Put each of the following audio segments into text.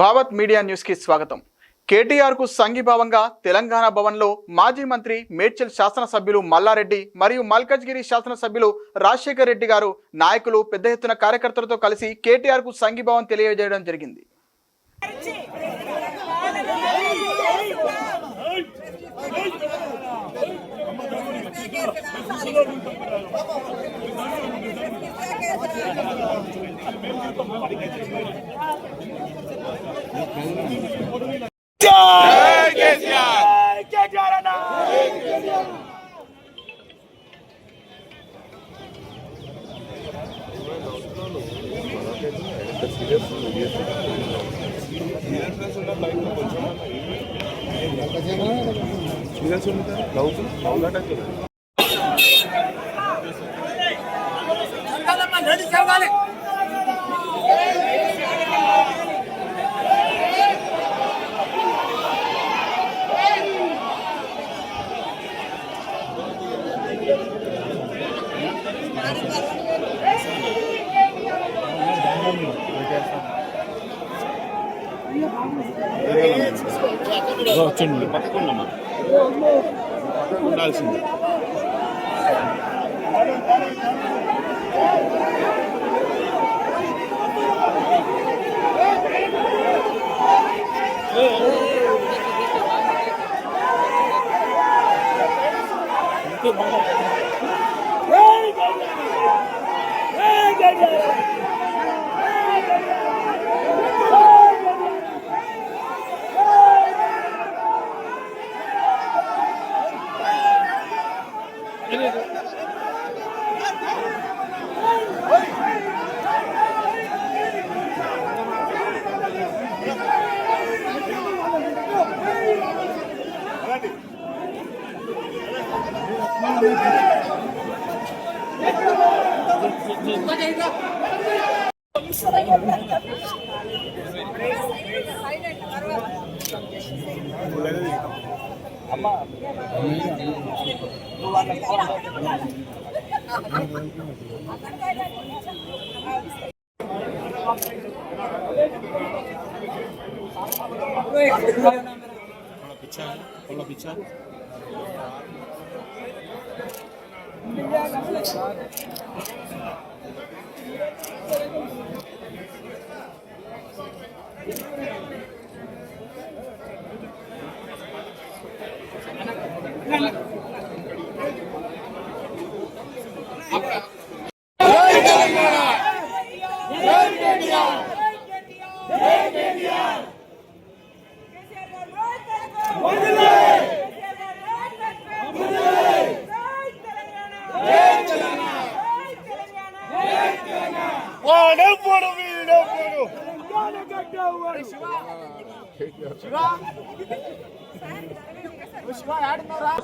Bhavat media న్యూస్కి స్వాగతం. కేటీఆర్కు సంఘీభావంగా తెలంగాణ భవన్లో మాజీ మంత్రి మేడ్చల్ శాసనసభ్యులు మల్లారెడ్డి మరియు మల్కజ్గిరి శాసనసభ్యులు రాజశేఖర్ రెడ్డి గారు నాయకులు పెద్ద ఎత్తున కార్యకర్తలతో కలిసి కేటీఆర్కు సంఘీభావం తెలియజేయడం జరిగింది. 지난 소리가 나오고 나올라다니는 వచ్చింది పట్టుకున్నామా ఉండాల్సింది Yeah. వాడెవ్వడు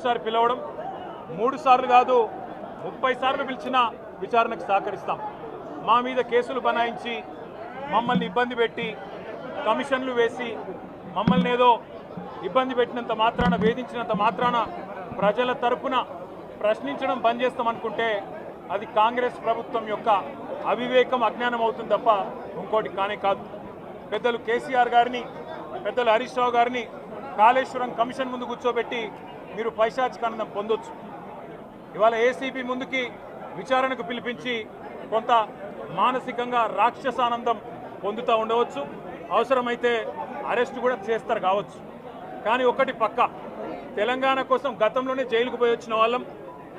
సార్ పిలవడం మూడు సార్లు కాదు ముప్పై సార్లు పిలిచిన విచారణకు సహకరిస్తాం. మా మీద కేసులు బనాయించి మమ్మల్ని ఇబ్బంది పెట్టి కమిషన్లు వేసి మమ్మల్ని ఏదో ఇబ్బంది పెట్టినంత మాత్రాన వేధించినంత మాత్రాన ప్రజల తరపున ప్రశ్నించడం బంద్ చేస్తామనుకుంటే అది కాంగ్రెస్ ప్రభుత్వం యొక్క అవివేకం అజ్ఞానం అవుతుంది తప్ప ఇంకోటి కానే కాదు. పెద్దలు కేసీఆర్ గారిని పెద్దలు హరీష్ రావు గారిని కాళేశ్వరం కమిషన్ ముందు కూర్చోబెట్టి మీరు పైశాచికానందం పొందొచ్చు. ఇవాళ ఏసీపీ ముందుకి విచారణకు పిలిపించి కొంత మానసికంగా రాక్షసానందం పొందుతూ ఉండవచ్చు. అవసరమైతే అరెస్ట్ కూడా చేస్తారు కావచ్చు. కానీ ఒకటి పక్క తెలంగాణ కోసం గతంలోనే జైలుకు పోయి వచ్చిన వాళ్ళం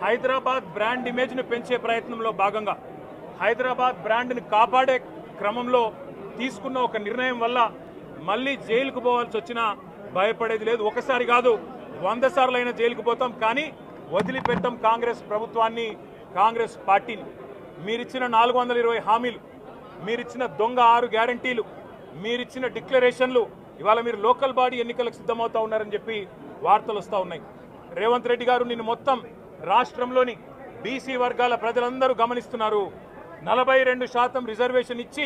హైదరాబాద్ బ్రాండ్ ఇమేజ్ను పెంచే ప్రయత్నంలో భాగంగా హైదరాబాద్ బ్రాండ్ని కాపాడే క్రమంలో తీసుకున్న ఒక నిర్ణయం వల్ల మళ్ళీ జైలుకు పోవాల్సి వచ్చినా భయపడేది లేదు. ఒకసారి కాదు వంద సార్లు అయినా జైలుకు పోతాం కానీ వదిలిపెట్టం కాంగ్రెస్ ప్రభుత్వాన్ని కాంగ్రెస్ పార్టీని. మీరిచ్చిన నాలుగు వందల ఇరవై హామీలు మీరిచ్చిన దొంగ ఆరు గ్యారంటీలు మీరిచ్చిన డిక్లరేషన్లు ఇవాళ మీరు లోకల్ బాడీ ఎన్నికలకు సిద్ధమవుతా ఉన్నారని చెప్పి వార్తలు వస్తూ ఉన్నాయి. రేవంత్ రెడ్డి గారు నిన్ను మొత్తం రాష్ట్రంలోని బీసీ వర్గాల ప్రజలందరూ గమనిస్తున్నారు. నలభై రెండు శాతం రిజర్వేషన్ ఇచ్చి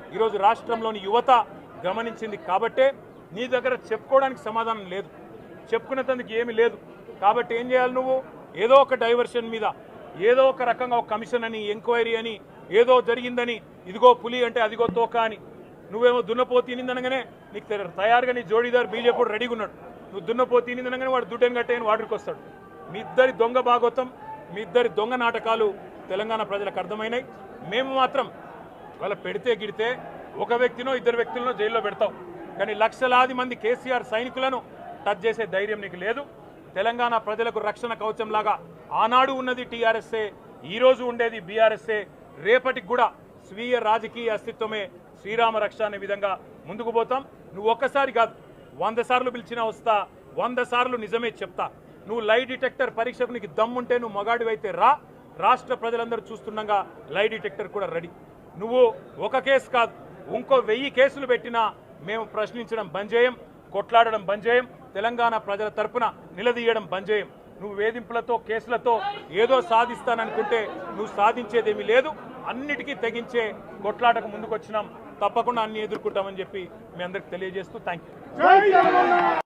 ఈరోజు రాష్ట్రంలోని యువత గమనించింది కాబట్టే నీ దగ్గర చెప్పుకోవడానికి సమాధానం లేదు. చెప్పుకునేందుకు ఏమీ లేదు. కాబట్టి ఏం చేయాలి నువ్వు? ఏదో ఒక డైవర్షన్ మీద ఏదో ఒక రకంగా ఒక కమిషన్ అని ఎంక్వైరీ అని ఏదో జరిగిందని ఇదిగో పులి అంటే అదిగో తోక అని. నువ్వేమో దున్నపో తినిందనగానే నీకు తయారుగా నీ జోడీదారు బీజేపీ రెడీగా ఉన్నాడు. నువ్వు దున్నపో తినిందనగానే వాడు దుడ్డని కట్టేయని వాడికి వస్తాడు. మీ ఇద్దరి దొంగ భాగవతం మీ ఇద్దరి దొంగ నాటకాలు తెలంగాణ ప్రజలకు అర్థమైనాయి. మేము మాత్రం వాళ్ళ పెడితే గిడితే ఒక వ్యక్తినో ఇద్దరు వ్యక్తులను జైల్లో పెడతావు కానీ లక్షలాది మంది కేసీఆర్ సైనికులను టచ్ చేసే ధైర్యం నీకు లేదు. తెలంగాణ ప్రజలకు రక్షణ కవచంలాగా ఆనాడు ఉన్నది టీఆర్ఎస్ఏ ఈరోజు ఉండేది బీఆర్ఎస్ఏ. రేపటికి కూడా స్వీయ రాజకీయ అస్తిత్వమే శ్రీరామ రక్ష అనే విధంగా ముందుకు పోతాం. నువ్వు ఒక్కసారి కాదు వంద సార్లు పిలిచినా వస్తా వంద సార్లు నిజమే చెప్తా. నువ్వు లై డిటెక్టర్ పరీక్షకు నీకు దమ్ముంటే నువ్వు మగాడివైతే రా. రాష్ట్ర ప్రజలందరూ చూస్తుండగా లై డిటెక్టర్ కూడా రెడీ. నువ్వు ఒక కేసు కాదు ఇంకో వెయ్యి కేసులు పెట్టినా మేము ప్రశ్నించడం బంద్ చేయం కొట్లాడడం బంద్ చేయం తెలంగాణ ప్రజల తరపున నిలదీయడం బంద్ చేయం నువ్వు వేధింపులతో కేసులతో ఏదో సాధిస్తాననుకుంటే నువ్వు సాధించేదేమీ లేదు. అన్నిటికీ తెగించే కొట్లాటకు ముందుకొచ్చినాం. తప్పకుండా అన్ని ఎదుర్కొంటామని చెప్పి మీ అందరికి తెలియజేస్తూ థ్యాంక్ యూ